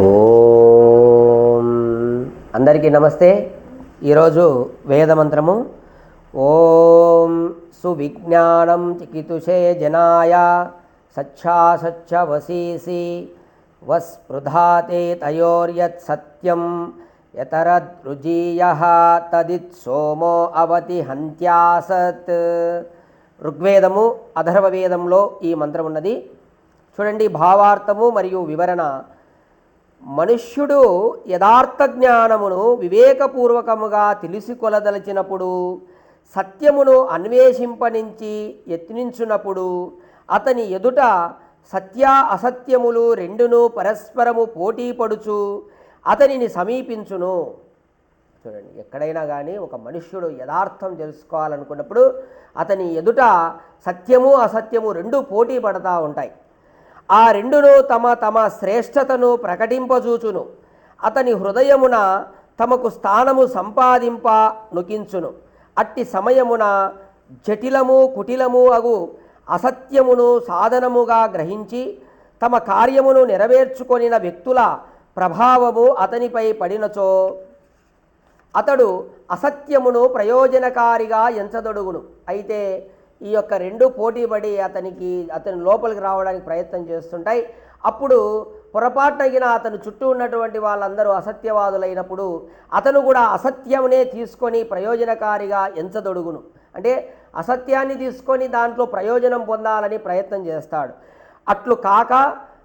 ఓం. అందరికీ నమస్తే. ఈరోజు వేదమంత్రము. ఓం సువిజ్ఞానం చికితుషే జనాయ సచ్చాసచ్చవసీసి వస్పృధాతే తయోర్యత్ సత్యం యతరద్రుజీయ తదిత్ సోమో అవతి హంత్యాసత్. ఋగ్వేదము అధర్వ వేదంలో ఈ మంత్రం ఉన్నది చూడండి భావార్థము మరియు వివరణ మనుష్యుడు యథార్థ జ్ఞానమును వివేకపూర్వకముగా తెలుసుకొలదలిచినప్పుడు సత్యమును అన్వేషింపనించి యత్నించునప్పుడు అతని ఎదుట సత్య అసత్యములు రెండును పరస్పరము పోటీ పడుచు అతనిని సమీపించును. చూడండి ఎక్కడైనా కానీ ఒక మనుష్యుడు యథార్థం తెలుసుకోవాలనుకున్నప్పుడు అతని ఎదుట సత్యము అసత్యము రెండు పోటీ పడతా ఉంటాయి. ఆ రెండును తమ తమ శ్రేష్టతను ప్రకటింపజూచును. అతని హృదయమున తమకు స్థానము సంపాదింప నుకించును. అట్టి సమయమున జటిలము కుటిలము అగు అసత్యమును సాధనముగా గ్రహించి తమ కార్యమును నెరవేర్చుకొనిన వ్యక్తుల ప్రభావము అతనిపై పడినచో అతడు అసత్యమును ప్రయోజనకారిగా ఎంచదొడుగును. అయితే ఈ యొక్క రెండు పోటీపడి అతనికి అతని లోపలికి రావడానికి ప్రయత్నం చేస్తుంటాయి. అప్పుడు పొరపాటునగిన అతను చుట్టూ ఉన్నటువంటి వాళ్ళందరూ అసత్యవాదులైనప్పుడు అతను కూడా అసత్యమునే తీసుకొని ప్రయోజనకారిగా ఎంచదొడుగును. అంటే అసత్యాన్ని తీసుకొని దాంట్లో ప్రయోజనం పొందాలని ప్రయత్నం చేస్తాడు. అట్లు కాక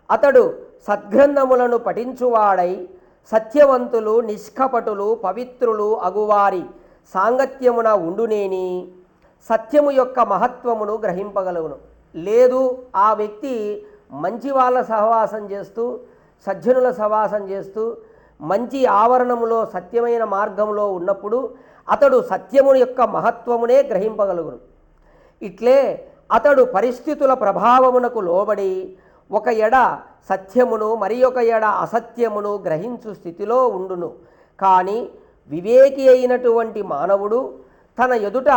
అతడు సద్గ్రంథములను పఠించువాడై సత్యవంతులు నిష్కపటులు పవిత్రులు అగువారి సాంగత్యమున ఉండునేని సత్యము యొక్క మహత్వమును గ్రహింపగలుగును. లేదు ఆ వ్యక్తి మంచి వాళ్ళ సహవాసం చేస్తూ సజ్జనుల సహవాసం చేస్తూ మంచి ఆవరణములో సత్యమైన మార్గంలో ఉన్నప్పుడు అతడు సత్యము యొక్క మహత్వమునే గ్రహింపగలుగును. ఇట్లే అతడు పరిస్థితుల ప్రభావమునకు లోబడి ఒక ఎడ సత్యమును మరి ఒక ఎడ అసత్యమును గ్రహించు స్థితిలో ఉండును. కానీ వివేకి అయినటువంటి మానవుడు తన ఎదుట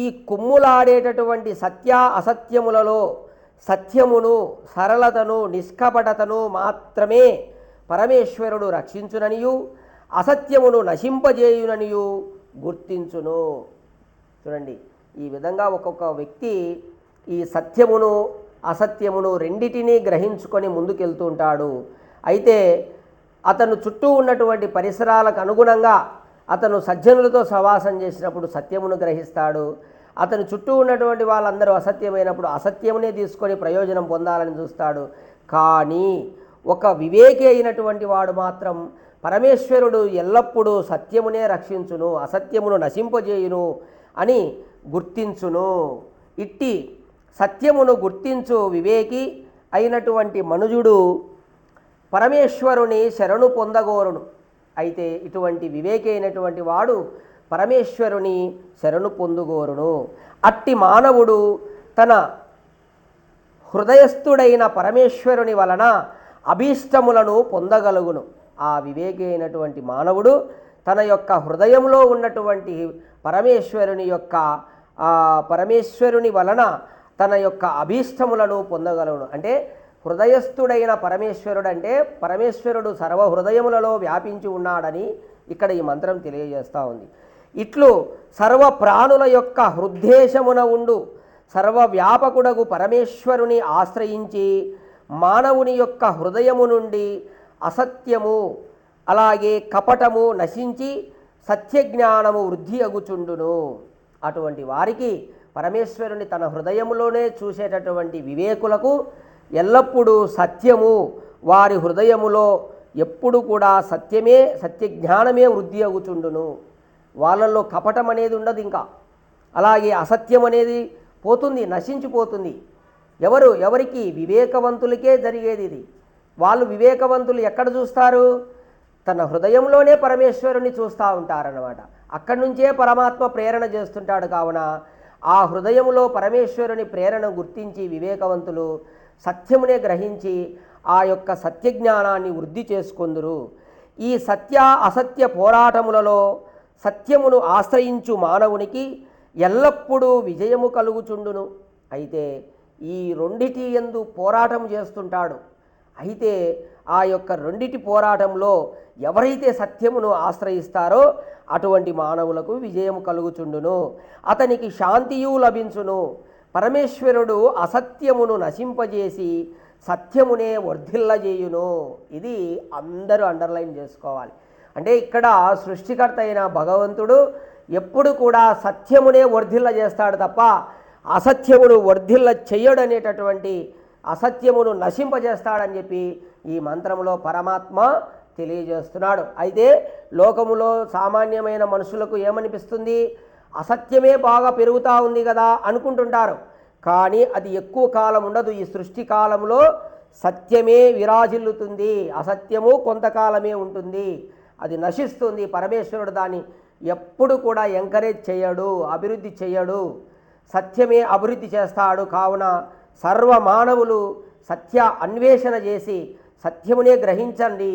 ఈ కుమ్ములాడేటటువంటి సత్య అసత్యములలో సత్యమును సరళతను నిష్కపటతను మాత్రమే పరమేశ్వరుడు రక్షించుననియు అసత్యమును నశింపజేయుననియు గుర్తించును. చూడండి ఈ విధంగా ఒక్కొక్క వ్యక్తి ఈ సత్యమును అసత్యమును రెండిటినీ గ్రహించుకొని ముందుకెళ్తూ ఉంటాడు. అయితే అతను చుట్టూ ఉన్నటువంటి పరిసరాలకు అనుగుణంగా అతను సజ్జనులతో సవాసం చేసినప్పుడు సత్యమును గ్రహిస్తాడు. అతను చుట్టూ ఉన్నటువంటి వాళ్ళందరూ అసత్యమైనప్పుడు అసత్యమునే తీసుకొని ప్రయోజనం పొందాలని చూస్తాడు. కానీ ఒక వివేకి అయినటువంటి వాడు మాత్రం పరమేశ్వరుడు ఎల్లప్పుడూ సత్యమునే రక్షించును అసత్యమును నశింపజేయును అని గుర్తించును. ఇట్టి సత్యమును గుర్తించు వివేకి అయినటువంటి మనుజుడు పరమేశ్వరుని శరణు పొందగోరును. అయితే ఇటువంటి వివేకి అయినటువంటి వాడు పరమేశ్వరుని శరణు పొందుగోరును. అట్టి మానవుడు తన హృదయస్థుడైన పరమేశ్వరుని వలన అభీష్టములను పొందగలుగును. ఆ వివేకి అయినటువంటి మానవుడు తన యొక్క హృదయంలో ఉన్నటువంటి పరమేశ్వరుని యొక్క పరమేశ్వరుని వలన తన యొక్క అభీష్టములను పొందగలుగును. అంటే హృదయస్థుడైన పరమేశ్వరుడు అంటే పరమేశ్వరుడు సర్వ హృదయములలో వ్యాపించి ఉన్నాడని ఇక్కడ ఈ మంత్రం తెలియజేస్తూ ఉంది. ఇట్లు సర్వ ప్రాణుల యొక్క హృద్దేశమున ఉండు సర్వవ్యాపకుడగు పరమేశ్వరుని ఆశ్రయించి మానవుని యొక్క హృదయము నుండి అసత్యము అలాగే కపటము నశించి సత్యజ్ఞానము వృద్ధి అగుచుండును. అటువంటి వారికి పరమేశ్వరుని తన హృదయములోనే చూసేటటువంటి వివేకులకు ఎల్లప్పుడూ సత్యము. వారి హృదయములో ఎప్పుడు కూడా సత్యమే సత్యజ్ఞానమే వృద్ధి అవుచుండును వాళ్ళల్లో కపటం అనేది ఉండదు ఇంకా. అలాగే అసత్యం అనేది పోతుంది నశించిపోతుంది. ఎవరు ఎవరికి వివేకవంతులకే జరిగేది ఇది. వాళ్ళు వివేకవంతులు ఎక్కడ చూస్తారు? తన హృదయంలోనే పరమేశ్వరుని చూస్తూ ఉంటారన్నమాట. అక్కడి నుంచే పరమాత్మ ప్రేరణ చేస్తుంటాడు కావున. ఆ హృదయంలో పరమేశ్వరుని ప్రేరణ గుర్తించి వివేకవంతులు సత్యమునే గ్రహించి ఆ యొక్క సత్యజ్ఞానాన్ని వృద్ధి చేసుకుందురు. ఈ సత్య అసత్య పోరాటములలో సత్యమును ఆశ్రయించు మానవునికి ఎల్లప్పుడూ విజయము కలుగుచుండును. అయితే ఈ రెండిటి ఎందు పోరాటం చేస్తుంటాడు. అయితే ఆ యొక్క రెండిటి పోరాటంలో ఎవరైతే సత్యమును ఆశ్రయిస్తారో అటువంటి మానవులకు విజయం కలుగుచుండును. అతనికి శాంతియు లభించును. పరమేశ్వరుడు అసత్యమును నశింపజేసి సత్యమునే వర్ధిల్లజేయును. ఇది అందరూ అండర్లైన్ చేసుకోవాలి. అంటే ఇక్కడ సృష్టికర్త అయిన భగవంతుడు ఎప్పుడు కూడా సత్యమునే వర్ధిల్ల చేస్తాడు తప్ప అసత్యమును వర్ధిల్ల చెయ్యడనేటటువంటి అసత్యమును నశింపజేస్తాడని చెప్పి ఈ మంత్రంలో పరమాత్మ తెలియజేస్తున్నాడు. అయితే లోకములో సామాన్యమైన మనుషులకు ఏమనిపిస్తుంది? అసత్యమే బాగా పెరుగుతూ ఉంది కదా అనుకుంటుంటారు. కానీ అది ఎక్కువ కాలం ఉండదు. ఈ సృష్టి కాలంలో సత్యమే విరాజిల్లుతుంది. అసత్యము కొంతకాలమే ఉంటుంది. అది నశిస్తుంది. పరమేశ్వరుడు దాన్ని ఎప్పుడు కూడా ఎంకరేజ్ చేయడు అభివృద్ధి చేయడు. సత్యమే అభివృద్ధి చేస్తాడు. కావున సర్వ మానవులు సత్య అన్వేషణ చేసి సత్యమునే గ్రహించండి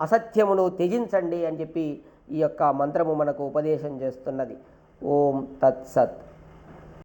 అసత్యమును త్యజించండి అని చెప్పి ఈ యొక్క మంత్రము మనకు ఉపదేశం చేస్తున్నది. ఓం తత్సత్